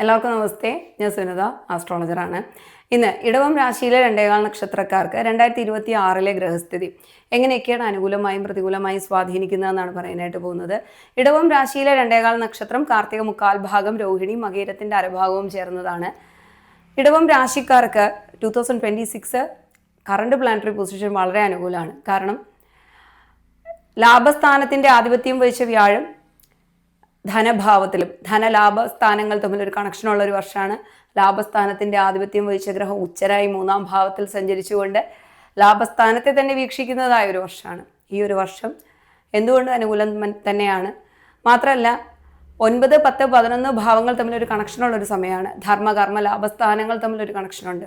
എല്ലാവർക്കും നമസ്തേ. ഞാൻ സുനിത ആസ്ട്രോളജറാണ് ഇന്ന് ഇടവം രാശിയിലെ രണ്ടേകാൽ നക്ഷത്രക്കാർക്ക് രണ്ടായിരത്തി ഇരുപത്തി ആറിലെ ഗ്രഹസ്ഥിതി എങ്ങനെയൊക്കെയാണ് അനുകൂലമായും പ്രതികൂലമായും സ്വാധീനിക്കുന്നതെന്നാണ് പറയാനായിട്ട് പോകുന്നത്. ഇടവം രാശിയിലെ രണ്ടേകാൽ നക്ഷത്രം കാർത്തിക മുക്കാൽ ഭാഗം രോഹിണി മകേരത്തിന്റെ അരഭാഗവും ചേർന്നതാണ്. ഇടവം രാശിക്കാർക്ക് two thousand twenty six current planetary position വളരെ അനുകൂലമാണ്. കാരണം ലാഭസ്ഥാനത്തിന്റെ ആധിപത്യം വഹിച്ച വ്യാഴം ധനഭാവത്തിലും ധനലാഭ സ്ഥാനങ്ങൾ തമ്മിൽ ഒരു കണക്ഷനുള്ള ഒരു വർഷമാണ്. ലാഭസ്ഥാനത്തിന്റെ ആധിപത്യം വഹിച്ച ഗ്രഹം ഉച്ചരായി മൂന്നാം ഭാവത്തിൽ സഞ്ചരിച്ചുകൊണ്ട് ലാഭസ്ഥാനത്തെ തന്നെ വീക്ഷിക്കുന്നതായ ഒരു വർഷമാണ്. ഈ ഒരു വർഷം എന്തുകൊണ്ട് അനുകൂലം തന്നെയാണ്? മാത്രമല്ല ഒൻപത് പത്ത് പതിനൊന്ന് ഭാവങ്ങൾ തമ്മിൽ ഒരു കണക്ഷനുള്ള ഒരു സമയമാണ് ധർമ്മകർമ്മ ലാഭസ്ഥാനങ്ങൾ തമ്മിൽ ഒരു കണക്ഷനുണ്ട്.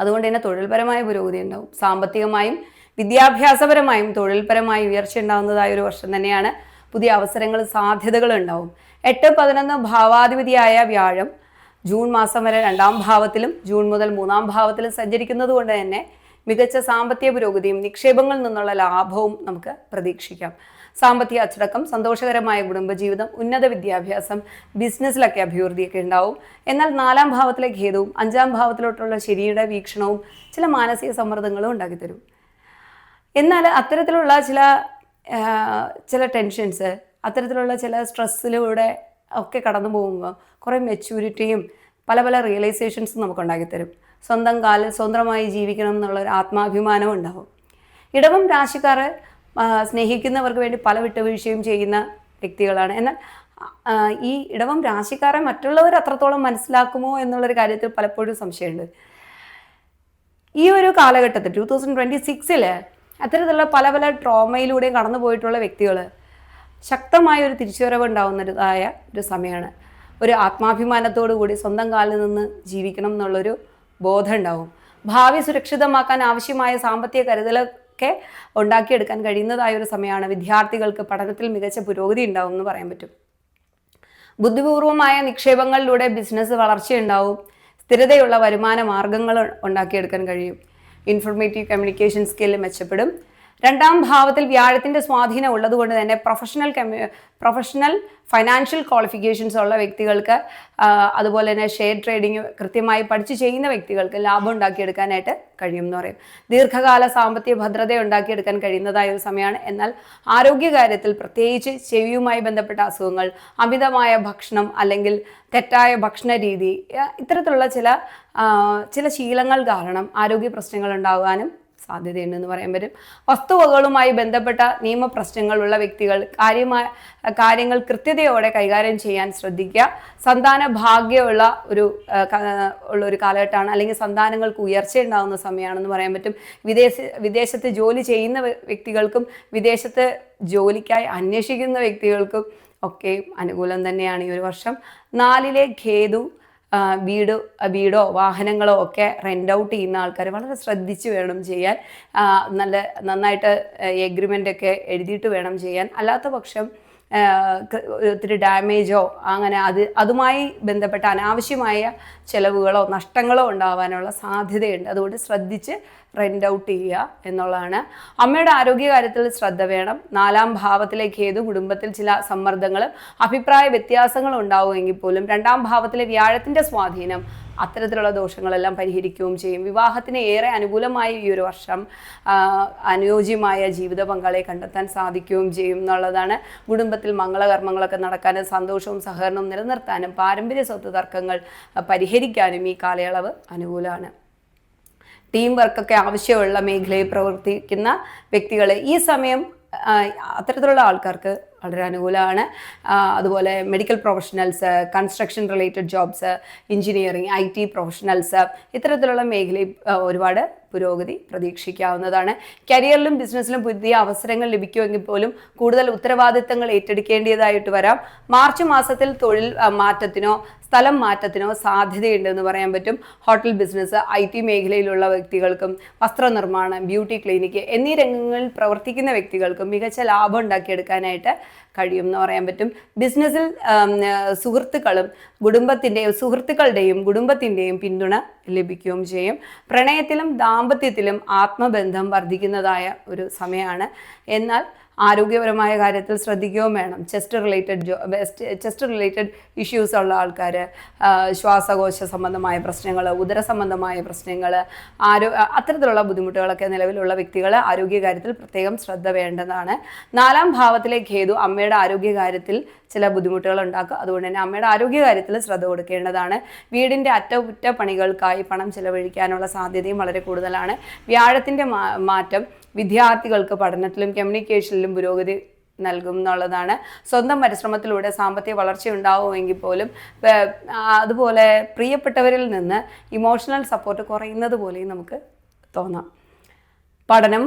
അതുകൊണ്ട് തന്നെ തൊഴിൽപരമായ പുരോഗതി ഉണ്ടാവും. സാമ്പത്തികമായും വിദ്യാഭ്യാസപരമായും തൊഴിൽപരമായും ഉയർച്ച ഉണ്ടാകുന്നതായ ഒരു വർഷം തന്നെയാണ് പുതിയ അവസരങ്ങൾ സാധ്യതകൾ ഉണ്ടാവും എട്ട് പതിനൊന്ന് ഭാവാധിപതിയായ വ്യാഴം ജൂൺ മാസം വരെ രണ്ടാം ഭാവത്തിലും ജൂൺ മുതൽ മൂന്നാം ഭാവത്തിലും സഞ്ചരിക്കുന്നത് കൊണ്ട് തന്നെ മികച്ച സാമ്പത്തിക പുരോഗതിയും നിക്ഷേപങ്ങളിൽ നിന്നുള്ള ലാഭവും നമുക്ക് പ്രതീക്ഷിക്കാം. സാമ്പത്തിക അച്ചടക്കം സന്തോഷകരമായ കുടുംബജീവിതം ഉന്നത വിദ്യാഭ്യാസം ബിസിനസ്സിലൊക്കെ അഭിവൃദ്ധിയൊക്കെ ഉണ്ടാവും. എന്നാൽ നാലാം ഭാവത്തിലെ ഖേദവും അഞ്ചാം ഭാവത്തിലോട്ടുള്ള ശരിയുടെ വീക്ഷണവും ചില മാനസിക സമ്മർദ്ദങ്ങളും ഉണ്ടാക്കിത്തരും. എന്നാൽ അത്തരത്തിലുള്ള ചില ചില ടെൻഷൻസ് അത്തരത്തിലുള്ള ചില സ്ട്രെസ്സിലൂടെ ഒക്കെ കടന്നു പോകുമ്പോൾ കുറേ മെച്യൂരിറ്റിയും പല പല റിയലൈസേഷൻസും നമുക്ക് ഉണ്ടാക്കിത്തരും സ്വന്തം കാലിൽ സ്വന്തമായി ജീവിക്കണം എന്നുള്ള ഒരു ആത്മാഭിമാനവും ഉണ്ടാവും. ഇടവം രാശിക്കാർ സ്നേഹിക്കുന്നവർക്ക് വേണ്ടി പല വിട്ടുവീഴ്ചയും ചെയ്യുന്ന വ്യക്തികളാണ്. എന്നാൽ ഈ ഇടവം രാശിക്കാരെ മറ്റുള്ളവർ അത്രത്തോളം മനസ്സിലാക്കുമോ എന്നുള്ളൊരു കാര്യത്തിൽ പലപ്പോഴും സംശയമുണ്ട്. ഈ ഒരു കാലഘട്ടത്തിൽ ടു തൗസൻഡ് ട്വന്റി സിക്സിൽ അത്തരത്തിലുള്ള പല പല ട്രോമയിലൂടെയും കടന്നു പോയിട്ടുള്ള വ്യക്തികൾ ശക്തമായ ഒരു തിരിച്ചുവരവ് ഉണ്ടാവുന്നതായ ഒരു സമയമാണ്. ഒരു ആത്മാഭിമാനത്തോടു കൂടി സ്വന്തം കാലിൽ നിന്ന് ജീവിക്കണം എന്നുള്ളൊരു ബോധം ഉണ്ടാവും. ഭാവി സുരക്ഷിതമാക്കാൻ ആവശ്യമായ സാമ്പത്തിക കരുതലൊക്കെ ഉണ്ടാക്കിയെടുക്കാൻ കഴിയുന്നതായ ഒരു സമയമാണ് വിദ്യാർത്ഥികൾക്ക് പഠനത്തിൽ മികച്ച പുരോഗതി ഉണ്ടാവും എന്ന് പറയാൻ പറ്റും. ബുദ്ധിപൂർവമായ നിക്ഷേപങ്ങളിലൂടെ ബിസിനസ് വളർച്ചയുണ്ടാവും. സ്ഥിരതയുള്ള വരുമാന മാർഗങ്ങൾ ഉണ്ടാക്കിയെടുക്കാൻ കഴിയും. ഇൻഫർമേറ്റീവ് കമ്മ്യൂണിക്കേഷൻ സ്കില്ല് മെച്ചപ്പെടും. രണ്ടാം ഭാവത്തിൽ വ്യാഴത്തിന്റെ സ്വാധീനം ഉള്ളതുകൊണ്ട് തന്നെ പ്രൊഫഷണൽ കമ്മ്യൂ പ്രൊഫഷണൽ ഫൈനാൻഷ്യൽ ക്വാളിഫിക്കേഷൻസ് ഉള്ള വ്യക്തികൾക്ക് അതുപോലെ തന്നെ ഷെയർ ട്രേഡിംഗ് കൃത്യമായി പഠിച്ചു ചെയ്യുന്ന വ്യക്തികൾക്ക് ലാഭം ഉണ്ടാക്കിയെടുക്കാനായിട്ട് കഴിയും എന്ന് പറയും. ദീർഘകാല സാമ്പത്തിക ഭദ്രത ഉണ്ടാക്കിയെടുക്കാൻ കഴിയുന്നതായ ഒരു സമയമാണ്. എന്നാൽ ആരോഗ്യകാര്യത്തിൽ പ്രത്യേകിച്ച് ചെവിയുമായി ബന്ധപ്പെട്ട അസുഖങ്ങൾ അമിതമായ ഭക്ഷണം അല്ലെങ്കിൽ തെറ്റായ ഭക്ഷണ രീതി ഇത്തരത്തിലുള്ള ചില ചില ശീലങ്ങൾ കാരണം ആരോഗ്യ പ്രശ്നങ്ങൾ ഉണ്ടാകാനും സാധ്യതയുണ്ടെന്ന് പറയാൻ പറ്റും. വസ്തുവകകളുമായി ബന്ധപ്പെട്ട നിയമപ്രശ്നങ്ങളുള്ള വ്യക്തികൾ കാര്യമായ കാര്യങ്ങൾ കൃത്യതയോടെ കൈകാര്യം ചെയ്യാൻ ശ്രദ്ധിക്കുക. സന്താന ഭാഗ്യമുള്ള ഒരു ഉള്ള ഒരു കാലഘട്ടമാണ്. അല്ലെങ്കിൽ സന്താനങ്ങൾക്ക് ഉയർച്ച ഉണ്ടാകുന്ന സമയമാണെന്ന് പറയാൻ പറ്റും. വിദേശ വിദേശത്ത് ജോലി ചെയ്യുന്ന വ്യക്തികൾക്കും വിദേശത്ത് ജോലിക്കായി അന്വേഷിക്കുന്ന വ്യക്തികൾക്കും ഒക്കെ അനുകൂലം തന്നെയാണ് ഈ ഒരു വർഷം. നാലിലെ ആ, വീട് വീടോ വാഹനങ്ങളോ ഒക്കെ റെന്റ് ഔട്ട് ചെയ്യുന്ന ആൾക്കാർ വളരെ ശ്രദ്ധിച്ച് വേണം ചെയ്യാൻ. നല്ല നന്നായിട്ട് എഗ്രിമെന്റ് ഒക്കെ എഴുതിയിട്ട് വേണം ചെയ്യാൻ. അല്ലാത്ത പക്ഷം ഒത്തിരി ഡാമേജോ അങ്ങനെ അത് അതുമായി ബന്ധപ്പെട്ട അനാവശ്യമായ ചിലവുകളോ നഷ്ടങ്ങളോ ഉണ്ടാവാനുള്ള സാധ്യതയുണ്ട്. അതുകൊണ്ട് ശ്രദ്ധിച്ച് റെന്റ് ഔട്ട് ചെയ്യുക എന്നുള്ളതാണ്. അമ്മയുടെ ആരോഗ്യകാര്യത്തിൽ ശ്രദ്ധ വേണം. നാലാം ഭാവത്തിലേക്ക് ഏത് കുടുംബത്തിൽ ചില സമ്മർദ്ദങ്ങളും അഭിപ്രായ വ്യത്യാസങ്ങളും ഉണ്ടാവുമെങ്കിൽ പോലും രണ്ടാം ഭാവത്തിലെ വ്യാഴത്തിന്റെ സ്വാധീനം അത്തരത്തിലുള്ള ദോഷങ്ങളെല്ലാം പരിഹരിക്കുകയും ചെയ്യും. വിവാഹത്തിന് ഏറെ അനുകൂലമായ ഈ ഒരു വർഷം അനുയോജ്യമായ ജീവിത പങ്കാളിയെ കണ്ടെത്താൻ സാധിക്കുകയും ചെയ്യും എന്നുള്ളതാണ്. കുടുംബത്തിൽ മംഗളകർമ്മങ്ങളൊക്കെ നടക്കാനും സന്തോഷവും സഹകരണവും നിലനിർത്താനും പാരമ്പര്യ സ്വത്ത് തർക്കങ്ങൾ പരിഹരിക്കാനും ഈ കാലയളവ് അനുകൂലമാണ്. ടീം വർക്കൊക്കെ ആവശ്യമുള്ള മേഖലയിൽ പ്രവർത്തിക്കുന്ന വ്യക്തികൾ ഈ സമയം അത്തരത്തിലുള്ള ആൾക്കാർക്ക് വളരെ അനുകൂലമാണ്. അതുപോലെ medical professionals construction related jobs engineering I T professionals ഇത്തരത്തിലുള്ള മേഖലയിൽ ഒരുപാട് പുരോഗതി പ്രതീക്ഷിക്കാവുന്നതാണ്. കരിയറിലും ബിസിനസ്സിലും പുതിയ അവസരങ്ങൾ ലഭിക്കുമെങ്കിൽ പോലും കൂടുതൽ ഉത്തരവാദിത്തങ്ങൾ ഏറ്റെടുക്കേണ്ടതായിട്ട് വരാം. മാർച്ച് മാസത്തിൽ തൊഴിൽ മാറ്റത്തിനോ സ്ഥലം മാറ്റത്തിനോ സാധ്യതയുണ്ടെന്ന് പറയാൻ പറ്റും. ഹോട്ടൽ ബിസിനസ് ഐ ടി മേഖലയിലുള്ള വ്യക്തികൾക്കും വസ്ത്രനിർമ്മാണം ബ്യൂട്ടി ക്ലിനിക്ക് എന്നീ രംഗങ്ങളിൽ പ്രവർത്തിക്കുന്ന വ്യക്തികൾക്കും മികച്ച ലാഭം ഉണ്ടാക്കിയെടുക്കാനായിട്ട് കഴിയും എന്ന് പറയാൻ പറ്റും. ബിസിനസ്സിൽ സുഹൃത്തുക്കളും കുടുംബത്തിന്റെയും സുഹൃത്തുക്കളുടെയും കുടുംബത്തിന്റെയും പിന്തുണ ലഭിക്കുകയും ചെയ്യും. പ്രണയത്തിലും ദാമ്പത്യത്തിലും ആത്മബന്ധം വർദ്ധിക്കുന്നതായ ഒരു സമയമാണ്. എന്നാൽ ആരോഗ്യപരമായ കാര്യത്തിൽ ശ്രദ്ധിക്കുകയും വേണം. ചെസ്റ്റ് റിലേറ്റഡ് ജോ ചെസ്റ്റ് റിലേറ്റഡ് ഇഷ്യൂസ് ഉള്ള ആൾക്കാർ ശ്വാസകോശ സംബന്ധമായ പ്രശ്നങ്ങൾ ഉദര സംബന്ധമായ പ്രശ്നങ്ങൾ ആരോ അത്തരത്തിലുള്ള ബുദ്ധിമുട്ടുകളൊക്കെ നിലവിലുള്ള വ്യക്തികൾ ആരോഗ്യകാര്യത്തിൽ പ്രത്യേകം ശ്രദ്ധ വേണ്ടതാണ്. നാലാം ഭാവത്തിലെ ഖേദു അമ്മയുടെ ആരോഗ്യകാര്യത്തിൽ ചില ബുദ്ധിമുട്ടുകൾ ഉണ്ടാക്കുക. അതുകൊണ്ട് തന്നെ അമ്മയുടെ ആരോഗ്യകാര്യത്തിൽ ശ്രദ്ധ കൊടുക്കേണ്ടതാണ്. വീടിന്റെ അറ്റകുറ്റപ്പണികൾക്കായി പണം ചിലവഴിക്കാനുള്ള സാധ്യതയും വളരെ കൂടുതലാണ്. വ്യാഴത്തിന്റെ മാറ്റം വിദ്യാർത്ഥികൾക്ക് പഠനത്തിലും കമ്മ്യൂണിക്കേഷനിലും പുരോഗതി നൽകും എന്നുള്ളതാണ്. സ്വന്തം പരിശ്രമത്തിലൂടെ സാമ്പത്തിക വളർച്ച ഉണ്ടാവുമെങ്കിൽ പോലും അതുപോലെ പ്രിയപ്പെട്ടവരിൽ നിന്ന് ഇമോഷണൽ സപ്പോർട്ട് കുറയുന്നത് പോലെയും നമുക്ക് തോന്നാം. പഠനം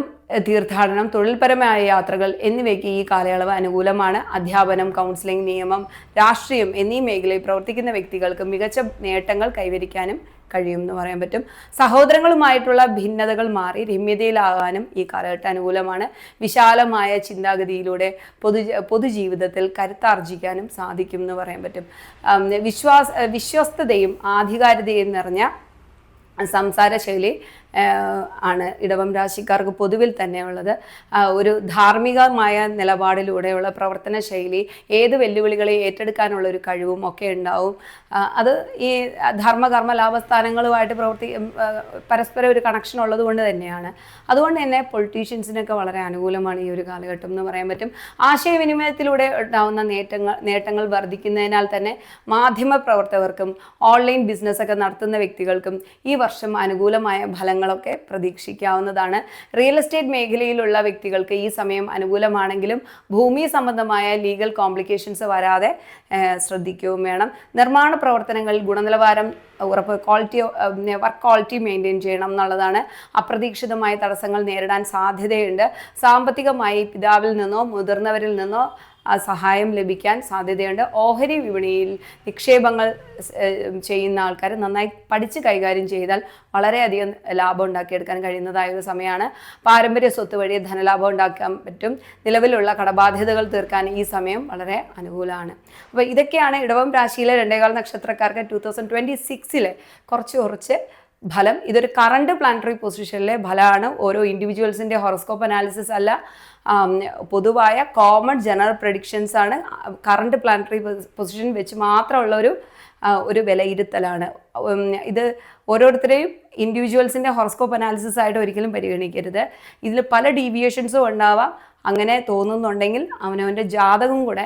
തീർത്ഥാടനം തൊഴിൽപരമായ യാത്രകൾ എന്നിവയ്ക്ക് ഈ കാലയളവ് അനുകൂലമാണ്. അധ്യാപനം കൗൺസിലിംഗ് നിയമം രാഷ്ട്രീയം എന്നീ മേഖലയിൽ പ്രവർത്തിക്കുന്ന വ്യക്തികൾക്ക് മികച്ച നേട്ടങ്ങൾ കൈവരിക്കാനും കഴിയും എന്ന് പറയാൻ പറ്റും. സഹോദരങ്ങളുമായിട്ടുള്ള ഭിന്നതകൾ മാറി രമ്യതയിലാകാനും ഈ കാലഘട്ടം അനുകൂലമാണ്. വിശാലമായ ചിന്താഗതിയിലൂടെ പൊതു പൊതുജീവിതത്തിൽ കരുത്താർജിക്കാനും സാധിക്കും എന്ന് പറയാൻ പറ്റും. വിശ്വാസ വിശ്വസ്തതയും ആധികാരികതയും നിറഞ്ഞ സംസാര ശൈലി ആഹ് ആണ് ഇടവം രാശിക്കാർക്ക് പൊതുവിൽ തന്നെയുള്ളത്. ഒരു ധാർമ്മികമായ നിലപാടിലൂടെയുള്ള പ്രവർത്തന ശൈലി ഏത് വെല്ലുവിളികളെ ഏറ്റെടുക്കാനുള്ള ഒരു കഴിവും ഒക്കെ ഉണ്ടാവും. അത് ഈ ധർമ്മകർമ്മ ലാഭസ്ഥാനങ്ങളുമായിട്ട് പ്രവർത്തി പരസ്പരം ഒരു കണക്ഷൻ ഉള്ളത് കൊണ്ട് തന്നെയാണ്. അതുകൊണ്ട് തന്നെ പൊളിറ്റീഷ്യൻസിനൊക്കെ വളരെ അനുകൂലമാണ് ഈ ഒരു കാലഘട്ടം എന്ന് പറയാൻ പറ്റും. ആശയവിനിമയത്തിലൂടെ ഉണ്ടാവുന്ന നേട്ടങ്ങൾ നേട്ടങ്ങൾ വർദ്ധിക്കുന്നതിനാൽ തന്നെ മാധ്യമ പ്രവർത്തകർക്കും ഓൺലൈൻ ബിസിനസ്സൊക്കെ നടത്തുന്ന വ്യക്തികൾക്കും ഈ വർഷം അനുകൂലമായ ഫലങ്ങളൊക്കെ പ്രതീക്ഷിക്കാവുന്നതാണ്. റിയൽ എസ്റ്റേറ്റ് മേഖലയിലുള്ള വ്യക്തികൾക്ക് ഈ സമയം അനുകൂലമാണെങ്കിലും ഭൂമി സംബന്ധമായ ലീഗൽ കോംപ്ലിക്കേഷൻസ് വരാതെ ശ്രദ്ധിക്കുകയും വേണം. നിർമ്മാണ പ്രവർത്തനങ്ങളിൽ ഗുണനിലവാരം ഉറപ്പ് ക്വാളിറ്റി വർക്ക് ക്വാളിറ്റി മെയിന്റെയിൻ ചെയ്യണം എന്നുള്ളതാണ് അപ്രതീക്ഷിതമായ തടസ്സങ്ങൾ നേരിടാൻ സാധ്യതയുണ്ട്. സാമ്പത്തികമായി പിതാവിൽ നിന്നോ മുതിർന്നവരിൽ നിന്നോ സഹായം ലഭിക്കാൻ സാധ്യതയുണ്ട്. ഓഹരി വിപണിയിൽ നിക്ഷേപങ്ങൾ ചെയ്യുന്ന ആൾക്കാർ നന്നായി പഠിച്ച് കൈകാര്യം ചെയ്താൽ വളരെയധികം ലാഭം ഉണ്ടാക്കിയെടുക്കാൻ കഴിയുന്നതായ ഒരു സമയമാണ്. പാരമ്പര്യ സ്വത്ത് വഴി ധനലാഭം ഉണ്ടാക്കാൻ പറ്റും. നിലവിലുള്ള കടബാധ്യതകൾ തീർക്കാൻ ഈ സമയം വളരെ അനുകൂലമാണ്. അപ്പോൾ ഇതൊക്കെയാണ് ഇടവം രാശിയിലെ രണ്ടേകാൽ നക്ഷത്രക്കാർക്ക് ടു തൗസൻഡ് ട്വന്റി സിക്സിലെ കുറച്ച് കുറച്ച് ഫലം. ഇതൊരു കറണ്ട് പ്ലാനറ്ററി പൊസിഷനിലെ ഫലമാണ്. ഓരോ ഇൻഡിവിജ്വൽസിന്റെ ഹോറോസ്കോപ്പ് അനാലിസിസ് അല്ല പൊതുവായ കോമൺ ജനറൽ പ്രഡിക്ഷൻസ് ആണ്. കറണ്ട് പ്ലാനറ്ററി പൊസിഷൻ വെച്ച് മാത്രമുള്ള ഒരു ഒരു വിലയിരുത്തലാണ്. ഇത് ഓരോരുത്തരെയും ഇൻഡിവിജ്വൽസിന്റെ ഹോറോസ്കോപ്പ് അനാലിസിസ് ആയിട്ട് ഒരിക്കലും പരിഗണിക്കരുത്. ഇതിൽ പല ഡീവിയേഷൻസും ഉണ്ടാവാം. അങ്ങനെ തോന്നുന്നുണ്ടെങ്കിൽ അവനവന്റെ ജാതകം കൂടെ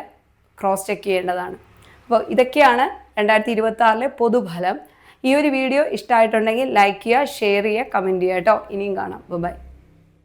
ക്രോസ് ചെക്ക് ചെയ്യേണ്ടതാണ്. അപ്പോൾ ഇതൊക്കെയാണ് രണ്ടായിരത്തി ഇരുപത്തി പൊതുഫലം. ഈ ഒരു വീഡിയോ ഇഷ്ടമായിട്ടുണ്ടെങ്കിൽ ലൈക്ക് ചെയ്യുക ഷെയർ ചെയ്യുക കമന്റ് ചെയ്യുക കേട്ടോ. ഇനിയും കാണാം. ബൈ